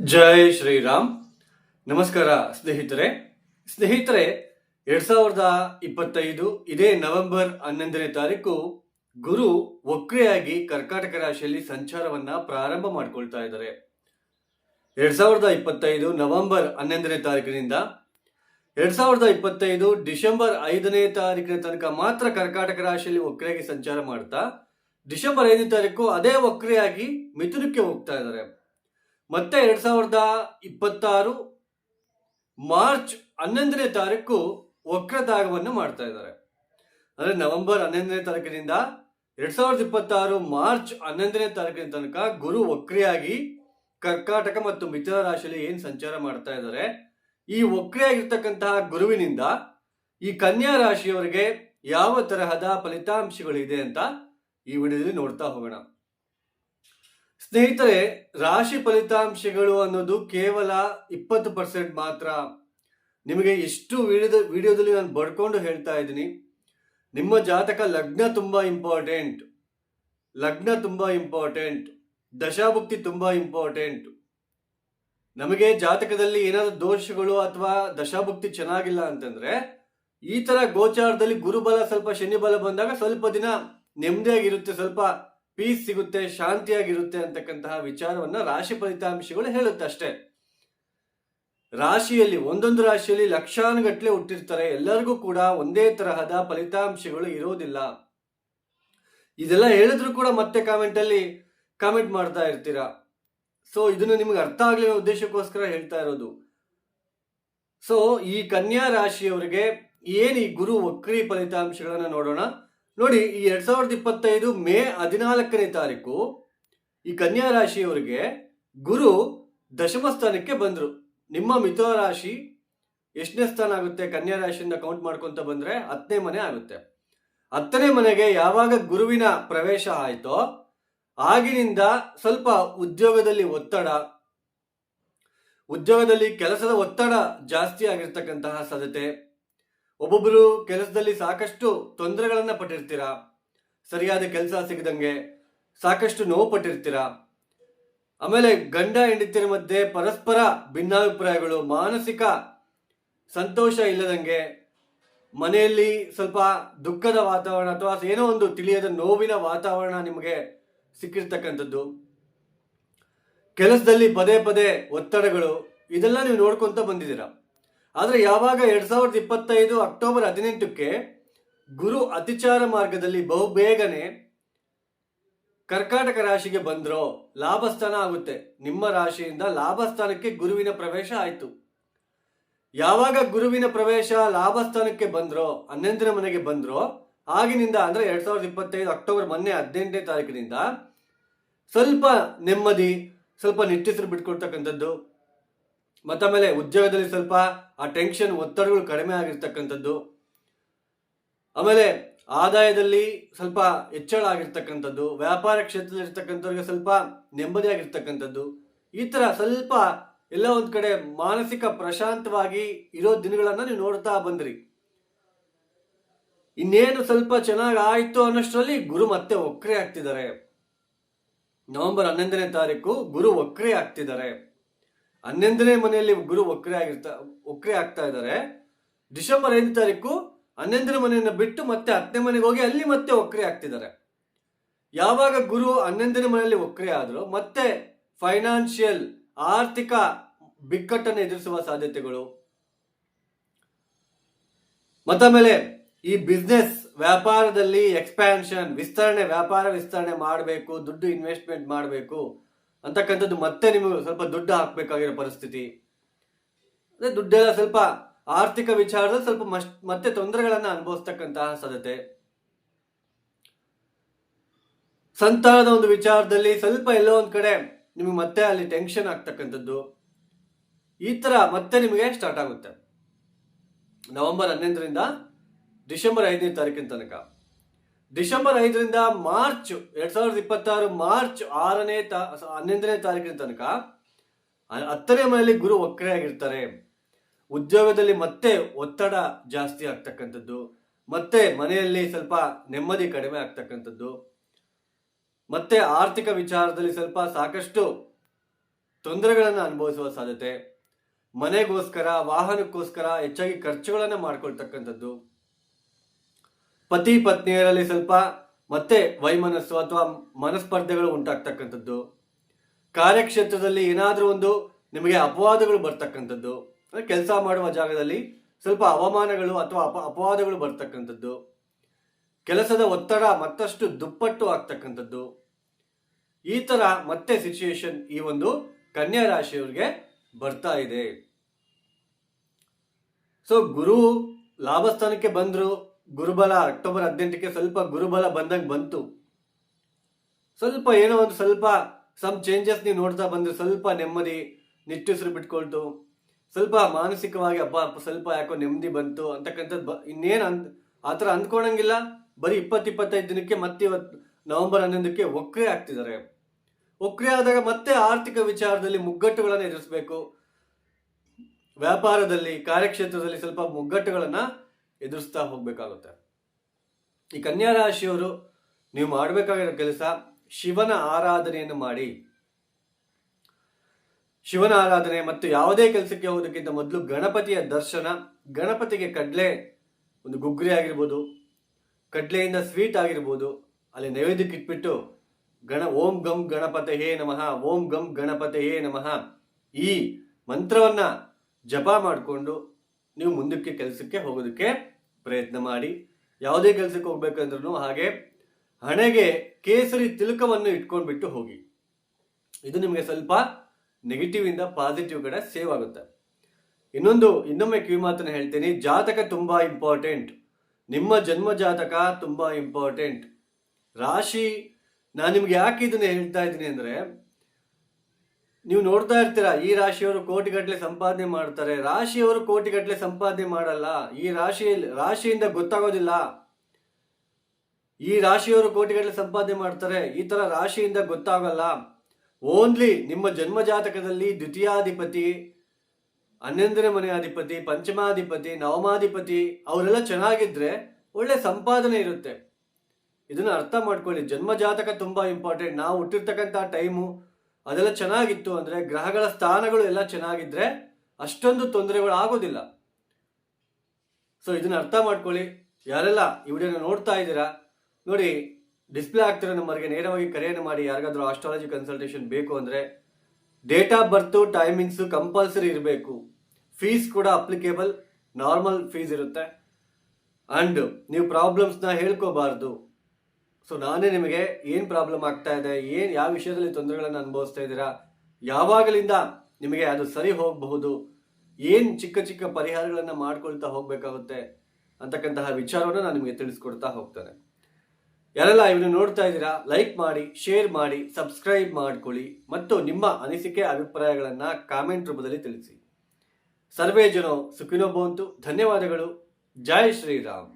ಜೈ ಶ್ರೀರಾಮ್. ನಮಸ್ಕಾರ ಸ್ನೇಹಿತರೆ. ಸ್ನೇಹಿತರೆ, ಎರಡ್ ಸಾವಿರದ ಇಪ್ಪತ್ತೈದು ಇದೇ ನವೆಂಬರ್ ಹನ್ನೊಂದನೇ ತಾರೀಕು ಗುರು ವಕ್ರೆಯಾಗಿ ಕರ್ಕಾಟಕ ರಾಶಿಯಲ್ಲಿ ಸಂಚಾರವನ್ನ ಪ್ರಾರಂಭ ಮಾಡಿಕೊಳ್ತಾ ಇದ್ದಾರೆ. ಎರಡ್ ಸಾವಿರದ ಇಪ್ಪತ್ತೈದು ನವೆಂಬರ್ ಹನ್ನೊಂದನೇ ತಾರೀಕಿನಿಂದ ಎರಡ್ ಸಾವಿರದ ಇಪ್ಪತ್ತೈದು ಡಿಸೆಂಬರ್ ಐದನೇ ತಾರೀಕಿನ ತನಕ ಮಾತ್ರ ಕರ್ಕಾಟಕ ರಾಶಿಯಲ್ಲಿ ವಕ್ರೆಯಾಗಿ ಸಂಚಾರ ಮಾಡ್ತಾ, ಡಿಸೆಂಬರ್ ಐದನೇ ತಾರೀಕು ಅದೇ ವಕ್ರೆಯಾಗಿ ಮಿಥುನಕ್ಕೆ ಹೋಗ್ತಾ ಇದ್ದಾರೆ. ಮತ್ತೆ ಎರಡ್ ಸಾವಿರದ ಇಪ್ಪತ್ತಾರು ಮಾರ್ಚ್ ಹನ್ನೊಂದನೇ ತಾರೀಕು ವಕ್ರದಾಗವನ್ನು ಮಾಡ್ತಾ ಇದ್ದಾರೆ. ಅಂದ್ರೆ ನವೆಂಬರ್ ಹನ್ನೊಂದನೇ ತಾರೀಕಿನಿಂದ ಎರಡ್ ಸಾವಿರದ ಇಪ್ಪತ್ತಾರು ಮಾರ್ಚ್ ಹನ್ನೊಂದನೇ ತಾರೀಕಿನ ತನಕ ಗುರು ವಕ್ರಿಯಾಗಿ ಕರ್ಕಾಟಕ ಮತ್ತು ಮಿಥುನ ರಾಶಿಯಲ್ಲಿ ಏನ್ ಸಂಚಾರ ಮಾಡ್ತಾ ಇದ್ದಾರೆ. ಈ ವಕ್ರಿಯಾಗಿರ್ತಕ್ಕಂತಹ ಗುರುವಿನಿಂದ ಈ ಕನ್ಯಾ ರಾಶಿಯವರಿಗೆ ಯಾವ ತರಹದ ಫಲಿತಾಂಶಗಳಿದೆ ಅಂತ ಈ ವಿಡಿಯೋದಲ್ಲಿ ನೋಡ್ತಾ ಹೋಗೋಣ. ಸ್ನೇಹಿತರೆ, ರಾಶಿ ಫಲಿತಾಂಶಗಳು ಅನ್ನೋದು ಕೇವಲ ಇಪ್ಪತ್ತು ಪರ್ಸೆಂಟ್ ಮಾತ್ರ. ನಿಮಗೆ ಎಷ್ಟು ವಿಡಿಯೋದ ವಿಡಿಯೋದಲ್ಲಿ ನಾನು ಬಡ್ಕೊಂಡು ಹೇಳ್ತಾ ಇದ್ದೀನಿ. ನಿಮ್ಮ ಜಾತಕ ಲಗ್ನ ತುಂಬಾ ಇಂಪಾರ್ಟೆಂಟ್ ಲಗ್ನ ತುಂಬಾ ಇಂಪಾರ್ಟೆಂಟ್ ದಶಾಭುಕ್ತಿ ತುಂಬಾ ಇಂಪಾರ್ಟೆಂಟ್ ನಮಗೆ ಜಾತಕದಲ್ಲಿ ಏನಾದರೂ ದೋಷಗಳು ಅಥವಾ ದಶಾಭುಕ್ತಿ ಚೆನ್ನಾಗಿಲ್ಲ ಅಂತಂದ್ರೆ, ಈ ತರ ಗೋಚಾರದಲ್ಲಿ ಗುರುಬಲ ಸ್ವಲ್ಪ ಶನಿಬಲ ಬಂದಾಗ ಸ್ವಲ್ಪ ದಿನ ನೆಮ್ಮದಿಯಾಗಿರುತ್ತೆ, ಸ್ವಲ್ಪ ಪೀಸ್ ಸಿಗುತ್ತೆ, ಶಾಂತಿಯಾಗಿರುತ್ತೆ ಅಂತಕ್ಕಂತಹ ವಿಚಾರವನ್ನ ರಾಶಿ ಫಲಿತಾಂಶಗಳು ಹೇಳುತ್ತೆ ಅಷ್ಟೇ. ರಾಶಿಯಲ್ಲಿ, ಒಂದೊಂದು ರಾಶಿಯಲ್ಲಿ ಲಕ್ಷಾನುಗಟ್ಟಲೆ ಹುಟ್ಟಿರ್ತಾರೆ. ಎಲ್ಲರಿಗೂ ಕೂಡ ಒಂದೇ ತರಹದ ಫಲಿತಾಂಶಗಳು ಇರೋದಿಲ್ಲ. ಇದೆಲ್ಲ ಹೇಳಿದ್ರು ಕೂಡ ಮತ್ತೆ ಕಾಮೆಂಟ್ ಅಲ್ಲಿ ಕಾಮೆಂಟ್ ಮಾಡ್ತಾ ಇರ್ತೀರಾ? ಸೊ ಇದನ್ನು ನಿಮ್ಗೆ ಅರ್ಥ ಆಗ್ಲಿ ಉದ್ದೇಶಕ್ಕೋಸ್ಕರ ಹೇಳ್ತಾ ಇರೋದು. ಸೊ ಈ ಕನ್ಯಾ ರಾಶಿಯವರಿಗೆ ಏನು ಈ ಗುರು ವಕ್ರಿ ಫಲಿತಾಂಶಗಳನ್ನ ನೋಡೋಣ? ನೋಡಿ, ಈ ಎರಡ್ ಸಾವಿರದ ಇಪ್ಪತ್ತೈದು ಮೇ ಹದಿನಾಲ್ಕನೇ ತಾರೀಕು ಈ ಕನ್ಯಾ ರಾಶಿಯವರಿಗೆ ಗುರು ದಶಮ ಸ್ಥಾನಕ್ಕೆ ಬಂದರು. ನಿಮ್ಮ ಮಿಥುನ ರಾಶಿ ಎಷ್ಟನೇ ಸ್ಥಾನ ಆಗುತ್ತೆ? ಕನ್ಯಾ ರಾಶಿಯಿಂದ ಕೌಂಟ್ ಮಾಡ್ಕೊತ ಬಂದ್ರೆ ಹತ್ತನೇ ಮನೆ ಆಗುತ್ತೆ. ಹತ್ತನೇ ಮನೆಗೆ ಯಾವಾಗ ಗುರುವಿನ ಪ್ರವೇಶ ಆಯಿತೋ, ಆಗಿನಿಂದ ಸ್ವಲ್ಪ ಉದ್ಯೋಗದಲ್ಲಿ ಒತ್ತಡ, ಉದ್ಯೋಗದಲ್ಲಿ ಕೆಲಸದ ಒತ್ತಡ ಜಾಸ್ತಿ ಆಗಿರ್ತಕ್ಕಂತಹ ಸಾಧ್ಯತೆ ಒಬ್ಬೊಬ್ಬರು ಕೆಲಸದಲ್ಲಿ ಸಾಕಷ್ಟು ತೊಂದರೆಗಳನ್ನು ಪಟ್ಟಿರ್ತೀರ? ಸರಿಯಾದ ಕೆಲಸ ಸಿಗದಂಗೆ ಸಾಕಷ್ಟು ನೋವು ಪಟ್ಟಿರ್ತೀರ? ಆಮೇಲೆ ಗಂಡ ಹೆಂಡತಿಯರ ಮಧ್ಯೆ ಪರಸ್ಪರ ಭಿನ್ನಾಭಿಪ್ರಾಯಗಳು, ಮಾನಸಿಕ ಸಂತೋಷ ಇಲ್ಲದಂಗೆ ಮನೆಯಲ್ಲಿ ಸ್ವಲ್ಪ ದುಃಖದ ವಾತಾವರಣ ಅಥವಾ ಏನೋ ಒಂದು ತಿಳಿಯದ ನೋವಿನ ವಾತಾವರಣ ನಿಮಗೆ ಸಿಕ್ಕಿರ್ತಕ್ಕಂಥದ್ದು. ಕೆಲಸದಲ್ಲಿ ಪದೇ ಪದೇ ಒತ್ತಡಗಳು, ಇದೆಲ್ಲ ನೀವು ನೋಡ್ಕೊಂತ ಬಂದಿದ್ದೀರಾ? ಆದ್ರೆ ಯಾವಾಗ ಎರಡ್ ಸಾವಿರದ ಇಪ್ಪತ್ತೈದು ಅಕ್ಟೋಬರ್ ಹದಿನೆಂಟಕ್ಕೆ ಗುರು ಅತಿಚಾರ ಮಾರ್ಗದಲ್ಲಿ ಬಹುಬೇಗನೆ ಕರ್ಕಾಟಕ ರಾಶಿಗೆ ಬಂದ್ರೋ ಲಾಭಸ್ಥಾನ ಆಗುತ್ತೆ. ನಿಮ್ಮ ರಾಶಿಯಿಂದ ಲಾಭಸ್ಥಾನಕ್ಕೆ ಗುರುವಿನ ಪ್ರವೇಶ ಆಯಿತು. ಯಾವಾಗ ಗುರುವಿನ ಪ್ರವೇಶ ಲಾಭಸ್ಥಾನಕ್ಕೆ ಬಂದ್ರೋ ಹನ್ನೊಂದನೇ ಮನೆಗೆ ಬಂದ್ರೋ, ಆಗಿನಿಂದ ಅಂದ್ರೆ ಎರಡ್ ಸಾವಿರದ ಇಪ್ಪತ್ತೈದು ಅಕ್ಟೋಬರ್ ಮೊನ್ನೆ ಹದಿನೆಂಟನೇ ತಾರೀಕಿನಿಂದ ಸ್ವಲ್ಪ ನೆಮ್ಮದಿ, ಸ್ವಲ್ಪ ನಿಟ್ಟಿಸಿರು ಬಿಟ್ಕೊಡ್ತಕ್ಕಂಥದ್ದು ಮತ್ತಾಮೇಲೆ ಉದ್ಯೋಗದಲ್ಲಿ ಸ್ವಲ್ಪ ಆ ಟೆನ್ಷನ್ ಒತ್ತಡಗಳು ಕಡಿಮೆ ಆಗಿರ್ತಕ್ಕಂಥದ್ದು. ಆಮೇಲೆ ಆದಾಯದಲ್ಲಿ ಸ್ವಲ್ಪ ಹೆಚ್ಚಳ ಆಗಿರ್ತಕ್ಕಂಥದ್ದು. ವ್ಯಾಪಾರ ಕ್ಷೇತ್ರದಲ್ಲಿ ಇರ್ತಕ್ಕಂಥವ್ರಿಗೆ ಸ್ವಲ್ಪ ನೆಮ್ಮದಿಯಾಗಿರ್ತಕ್ಕಂಥದ್ದು ಈ ತರ ಸ್ವಲ್ಪ ಎಲ್ಲ ಒಂದ್ ಕಡೆ ಮಾನಸಿಕ ಪ್ರಶಾಂತವಾಗಿ ಇರೋ ದಿನಗಳನ್ನ ನೀವು ನೋಡ್ತಾ ಬಂದ್ರಿ. ಇನ್ನೇನು ಸ್ವಲ್ಪ ಚೆನ್ನಾಗಿ ಆಯ್ತು ಅನ್ನೋಷ್ಟರಲ್ಲಿ ಗುರು ಮತ್ತೆ ಒಕ್ರೆ ಆಗ್ತಿದ್ದಾರೆ. ನವೆಂಬರ್ ಹನ್ನೊಂದನೇ ತಾರೀಕು ಗುರು ಒಕ್ರೆ ಆಗ್ತಿದ್ದಾರೆ. ಹನ್ನೊಂದನೇ ಮನೆಯಲ್ಲಿ ಗುರು ವಕ್ರೆ ಆಗಿರ್ತಾ, ವಕ್ರೆ ಆಗ್ತಾ ಇದ್ದಾರೆ. ಡಿಸೆಂಬರ್ ಐದು ತಾರೀಕು ಹನ್ನೊಂದನೇ ಮನೆಯನ್ನು ಬಿಟ್ಟು ಮತ್ತೆ ಹತ್ತನೇ ಮನೆಗೆ ಹೋಗಿ ಅಲ್ಲಿ ಮತ್ತೆ ವಕ್ರೆ ಆಗ್ತಿದ್ದಾರೆ. ಯಾವಾಗ ಗುರು ಹನ್ನೊಂದನೇ ಮನೆಯಲ್ಲಿ ವಕ್ರೆ ಆದರೂ ಮತ್ತೆ ಫೈನಾನ್ಷಿಯಲ್, ಆರ್ಥಿಕ ಬಿಕ್ಕಟ್ಟನ್ನು ಎದುರಿಸುವ ಸಾಧ್ಯತೆಗಳು. ಮತ್ತಾಮೇಲೆ ಈ ಬಿಸ್ನೆಸ್ ವ್ಯಾಪಾರದಲ್ಲಿ ಎಕ್ಸ್ಪ್ಯಾನ್ಷನ್ ವಿಸ್ತರಣೆ, ವ್ಯಾಪಾರ ವಿಸ್ತರಣೆ ಮಾಡಬೇಕು, ದುಡ್ಡು ಇನ್ವೆಸ್ಟ್ಮೆಂಟ್ ಮಾಡಬೇಕು. ಅಂತಕ್ಕಂಥದ್ದು ಮತ್ತೆ ನಿಮಗೆ ಸ್ವಲ್ಪ ದುಡ್ಡು ಹಾಕಬೇಕಾಗಿರೋ ಪರಿಸ್ಥಿತಿ. ಅದೇ ದುಡ್ಡೆಲ್ಲ ಸ್ವಲ್ಪ ಆರ್ಥಿಕ ವಿಚಾರದಲ್ಲಿ ಸ್ವಲ್ಪ ಮತ್ತೆ ತೊಂದರೆಗಳನ್ನು ಅನುಭವಿಸ್ತಕ್ಕಂತಹ ಸಾಧ್ಯತೆ. ಸಂತಾನದ ಒಂದು ವಿಚಾರದಲ್ಲಿ ಸ್ವಲ್ಪ ಎಲ್ಲೋ ಒಂದು ಕಡೆ ನಿಮಗೆ ಮತ್ತೆ ಅಲ್ಲಿ ಟೆನ್ಷನ್ ಆಗ್ತಕ್ಕಂಥದ್ದು. ಈ ಥರ ಮತ್ತೆ ನಿಮಗೆ ಸ್ಟಾರ್ಟ್ ಆಗುತ್ತೆ. ನವೆಂಬರ್ ಹನ್ನೊಂದರಿಂದ ಡಿಸೆಂಬರ್ ಐದನೇ ತಾರೀಕಿನ ತನಕ. ಡಿಸೆಂಬರ್ ಐದರಿಂದ ಮಾರ್ಚ್ ಎರಡ್ ಸಾವಿರದ ಇಪ್ಪತ್ತಾರು ಮಾರ್ಚ್ ಆರನೇ ತಾ ಹನ್ನೊಂದನೇ ತಾರೀಕಿನ ತನಕ ಹತ್ತನೇ ಮನೆಯಲ್ಲಿ ಗುರು ವಕ್ರೆಯಾಗಿರ್ತಾರೆ ಉದ್ಯೋಗದಲ್ಲಿ ಮತ್ತೆ ಒತ್ತಡ ಜಾಸ್ತಿ ಆಗ್ತಕ್ಕಂಥದ್ದು, ಮತ್ತೆ ಮನೆಯಲ್ಲಿ ಸ್ವಲ್ಪ ನೆಮ್ಮದಿ ಕಡಿಮೆ ಆಗ್ತಕ್ಕಂಥದ್ದು, ಮತ್ತೆ ಆರ್ಥಿಕ ವಿಚಾರದಲ್ಲಿ ಸ್ವಲ್ಪ ಸಾಕಷ್ಟು ತೊಂದರೆಗಳನ್ನು ಅನುಭವಿಸುವ ಸಾಧ್ಯತೆ, ಮನೆಗೋಸ್ಕರ, ವಾಹನಕ್ಕೋಸ್ಕರ ಹೆಚ್ಚಾಗಿ ಖರ್ಚುಗಳನ್ನು ಮಾಡ್ಕೊಳ್ತಕ್ಕಂಥದ್ದು. ಪತಿ ಪತ್ನಿಯರಲ್ಲಿ ಸ್ವಲ್ಪ ಮತ್ತೆ ವೈಮನಸ್ಸು ಅಥವಾ ಮನಸ್ಪರ್ಧೆಗಳು ಉಂಟಾಗ್ತಕ್ಕಂಥದ್ದು. ಕಾರ್ಯಕ್ಷೇತ್ರದಲ್ಲಿ ಏನಾದರೂ ಒಂದು ನಿಮಗೆ ಅಪವಾದಗಳು ಬರ್ತಕ್ಕಂಥದ್ದು. ಕೆಲಸ ಮಾಡುವ ಜಾಗದಲ್ಲಿ ಸ್ವಲ್ಪ ಅವಮಾನಗಳು ಅಥವಾ ಅಪ, ಅಪವಾದಗಳು ಬರ್ತಕ್ಕಂಥದ್ದು. ಕೆಲಸದ ಒತ್ತಡ ಮತ್ತಷ್ಟು ದುಪ್ಪಟ್ಟು ಆಗ್ತಕ್ಕಂಥದ್ದು. ಈ ತರ ಮತ್ತೆ ಸಿಚುಯೇಷನ್ ಈ ಒಂದು ಕನ್ಯಾ ರಾಶಿಯವರಿಗೆ ಬರ್ತಾ ಇದೆ. ಸೊ ಗುರು ಲಾಭಸ್ಥಾನಕ್ಕೆ ಬಂದ್ರು. ಗುರುಬಲ ಅಕ್ಟೋಬರ್ ಹದಿನೆಂಟಕ್ಕೆ ಸ್ವಲ್ಪ ಗುರುಬಲ ಬಂದಂಗೆ ಬಂತು. ಸ್ವಲ್ಪ ಏನೋ ಒಂದು ಸ್ವಲ್ಪ ಸಮ್ ಚೇಂಜಸ್ ನೀವು ನೋಡ್ತಾ ಬಂದ್ರೆ ಸ್ವಲ್ಪ ನೆಮ್ಮದಿ, ನಿಟ್ಟುಸಿರು ಬಿಟ್ಕೊಳ್ತು. ಸ್ವಲ್ಪ ಮಾನಸಿಕವಾಗಿ ಹಬ್ಬ ಸ್ವಲ್ಪ ಯಾಕೋ ನೆಮ್ಮದಿ ಬಂತು ಅಂತಕ್ಕಂಥದ್ದು ಇನ್ನೇನು ಅಂದ್, ಆ ಥರ ಅಂದ್ಕೊಳಂಗಿಲ್ಲ. ಬರೀ ಇಪ್ಪತ್ತು ಇಪ್ಪತ್ತೈದು ದಿನಕ್ಕೆ ಮತ್ತೆ ಇವತ್ತು ನವೆಂಬರ್ ಹನ್ನೊಂದಕ್ಕೆ ಒಕ್ಕರೆ ಆಗ್ತಿದ್ದಾರೆ ಒಕ್ಕರೆ ಆದಾಗ ಮತ್ತೆ ಆರ್ಥಿಕ ವಿಚಾರದಲ್ಲಿ ಮುಗ್ಗಟ್ಟುಗಳನ್ನು ಎದುರಿಸಬೇಕು. ವ್ಯಾಪಾರದಲ್ಲಿ, ಕಾರ್ಯಕ್ಷೇತ್ರದಲ್ಲಿ ಸ್ವಲ್ಪ ಮುಗ್ಗಟ್ಟುಗಳನ್ನು ಎದುರಿಸ್ತಾ ಹೋಗ್ಬೇಕಾಗುತ್ತೆ. ಈ ಕನ್ಯಾ ರಾಶಿಯವರು ನೀವು ಮಾಡಬೇಕಾಗಿರೋ ಕೆಲಸ ಶಿವನ ಆರಾಧನೆಯನ್ನು ಮಾಡಿ. ಶಿವನ ಆರಾಧನೆ ಮತ್ತು ಯಾವುದೇ ಕೆಲಸಕ್ಕೆ ಹೋಗೋದಕ್ಕಿಂತ ಮೊದಲು ಗಣಪತಿಯ ದರ್ಶನ, ಗಣಪತಿಗೆ ಕಡಲೆ ಒಂದು ಗುಗ್ರಿ ಆಗಿರ್ಬೋದು, ಕಡ್ಲೆಯಿಂದ ಸ್ವೀಟ್ ಆಗಿರ್ಬೋದು, ಅಲ್ಲಿ ನೈವೇದ್ಯಕ್ಕೆ ಇಟ್ಬಿಟ್ಟು ಗಣ, ಓಂ ಗಂ ಗಣಪತಿ ಹೇ ನಮಃ, ಓಂ ಗಂ ಗಣಪತಿ ಹೇ ನಮಃ ಈ ಮಂತ್ರವನ್ನ ಜಪ ಮಾಡಿಕೊಂಡು ನೀವು ಮುಂದಕ್ಕೆ ಕೆಲಸಕ್ಕೆ ಹೋಗೋದಕ್ಕೆ ಪ್ರಯತ್ನ ಮಾಡಿ. ಯಾವುದೇ ಕೆಲಸಕ್ಕೆ ಹೋಗ್ಬೇಕಂದ್ರೂ ಹಾಗೆ ಹಣೆಗೆ ಕೇಸರಿ ತಿಲಕವನ್ನು ಇಟ್ಕೊಂಡ್ಬಿಟ್ಟು ಹೋಗಿ. ಇದು ನಿಮಗೆ ಸ್ವಲ್ಪ ನೆಗೆಟಿವ್ ಇಂದ ಪಾಸಿಟಿವ್ ಕಡೆ ಸೇವ್ ಆಗುತ್ತೆ. ಇನ್ನೊಂದು, ಇನ್ನೊಮ್ಮೆ ಕಿವಿ ಮಾತನ್ನು ಹೇಳ್ತೀನಿ. ಜಾತಕ ತುಂಬಾ ಇಂಪಾರ್ಟೆಂಟ್ ನಿಮ್ಮ ಜನ್ಮ ಜಾತಕ ತುಂಬಾ ಇಂಪಾರ್ಟೆಂಟ್ ರಾಶಿ, ನಾನು ನಿಮ್ಗೆ ಯಾಕೆ ಇದನ್ನ ಹೇಳ್ತಾ ಇದ್ದೀನಿ ಅಂದ್ರೆ ನೀವು ನೋಡ್ತಾ ಇರ್ತೀರಾ, ಈ ರಾಶಿಯವರು ಕೋಟಿಗಟ್ಟಲೆ ಸಂಪಾದನೆ ಮಾಡ್ತಾರೆ. ರಾಶಿಯವರು ಕೋಟಿಗಟ್ಟಲೆ ಸಂಪಾದನೆ ಮಾಡಲ್ಲ. ಈ ರಾಶಿಯಲ್ಲಿ, ರಾಶಿಯಿಂದ ಗೊತ್ತಾಗೋದಿಲ್ಲ. ಈ ರಾಶಿಯವರು ಕೋಟಿಗಟ್ಟಲೆ ಸಂಪಾದನೆ ಮಾಡ್ತಾರೆ. ಈ ತರ ರಾಶಿಯಿಂದ ಗೊತ್ತಾಗಲ್ಲ. ಓನ್ಲಿ ನಿಮ್ಮ ಜನ್ಮ ಜಾತಕದಲ್ಲಿ ದ್ವಿತೀಯಾಧಿಪತಿ, ಹನ್ನೊಂದನೇ ಮನೆ ಅಧಿಪತಿ ಪಂಚಮಾಧಿಪತಿ, ನವಮಾಧಿಪತಿ, ಅವರೆಲ್ಲ ಚೆನ್ನಾಗಿದ್ರೆ ಒಳ್ಳೆ ಸಂಪಾದನೆ ಇರುತ್ತೆ. ಇದನ್ನು ಅರ್ಥ ಮಾಡ್ಕೊಳ್ಳಿ. ಜನ್ಮ ಜಾತಕ ತುಂಬಾ ಇಂಪಾರ್ಟೆಂಟ್ ನಾವು ಹುಟ್ಟಿರ್ತಕ್ಕಂಥ ಟೈಮು ಅದೆಲ್ಲ ಚೆನ್ನಾಗಿತ್ತು ಅಂದ್ರೆ ಗ್ರಹಗಳ ಸ್ಥಾನಗಳು ಎಲ್ಲ ಚೆನ್ನಾಗಿದ್ರೆ ಅಷ್ಟೊಂದು ತೊಂದರೆಗಳು ಆಗೋದಿಲ್ಲ. ಸೊ ಇದನ್ನು ಅರ್ಥ ಮಾಡ್ಕೊಳ್ಳಿ. ಯಾರೆಲ್ಲ ಈ ವಿಡಿಯೋನ ನೋಡ್ತಾ ಇದ್ದೀರಾ, ನೋಡಿ ಡಿಸ್ಪ್ಲೇ ಆಗ್ತಿರೋ ನಂಬರ್ಗೆ ನೇರವಾಗಿ ಕರೆಯನ್ನು ಮಾಡಿ. ಯಾರಿಗಾದರೂ ಆಸ್ಟ್ರಾಲಜಿ ಕನ್ಸಲ್ಟೇಷನ್ ಬೇಕು ಅಂದ್ರೆ date of birth timings compulsory ಇರಬೇಕು. ಫೀಸ್ ಕೂಡ ಅಪ್ಲಿಕೇಬಲ್ ನಾರ್ಮಲ್ ಫೀಸ್ ಇರುತ್ತೆ. ಅಂಡ್ ನೀವು ಪ್ರಾಬ್ಲಮ್ಸ್ನ ಹೇಳ್ಕೋಬಾರ್ದು. ಸೊ ನಾನೇ ನಿಮಗೆ ಏನು ಪ್ರಾಬ್ಲಮ್ ಆಗ್ತಾ ಇದೆ, ಏನು ಯಾವ ವಿಷಯದಲ್ಲಿ ತೊಂದರೆಗಳನ್ನು ಅನುಭವಿಸ್ತಾ ಇದ್ದೀರಾ, ಯಾವಾಗಲಿಂದ ನಿಮಗೆ ಅದು ಸರಿ ಹೋಗಬಹುದು, ಏನು ಚಿಕ್ಕ ಚಿಕ್ಕ ಪರಿಹಾರಗಳನ್ನು ಮಾಡ್ಕೊಳ್ತಾ ಹೋಗಬೇಕಾಗುತ್ತೆ ಅಂತಕ್ಕಂತಹ ವಿಚಾರವನ್ನು ನಾನು ನಿಮಗೆ ತಿಳಿಸ್ಕೊಡ್ತಾ ಹೋಗ್ತೇನೆ. ಯಾರೆಲ್ಲ ಇವನು ನೋಡ್ತಾ ಇದ್ದೀರಾ ಲೈಕ್ ಮಾಡಿ ಶೇರ್ ಮಾಡಿ ಸಬ್ಸ್ಕ್ರೈಬ್ ಮಾಡ್ಕೊಳ್ಳಿ ಮತ್ತು ನಿಮ್ಮ ಅನಿಸಿಕೆ, ಅಭಿಪ್ರಾಯಗಳನ್ನು ಕಾಮೆಂಟ್ ರೂಪದಲ್ಲಿ ತಿಳಿಸಿ. ಸರ್ವೇ ಜನೋ ಸುಖಿನೋ ಭವಂತು, ಧನ್ಯವಾದಗಳು. ಜೈ ಶ್ರೀರಾಮ್.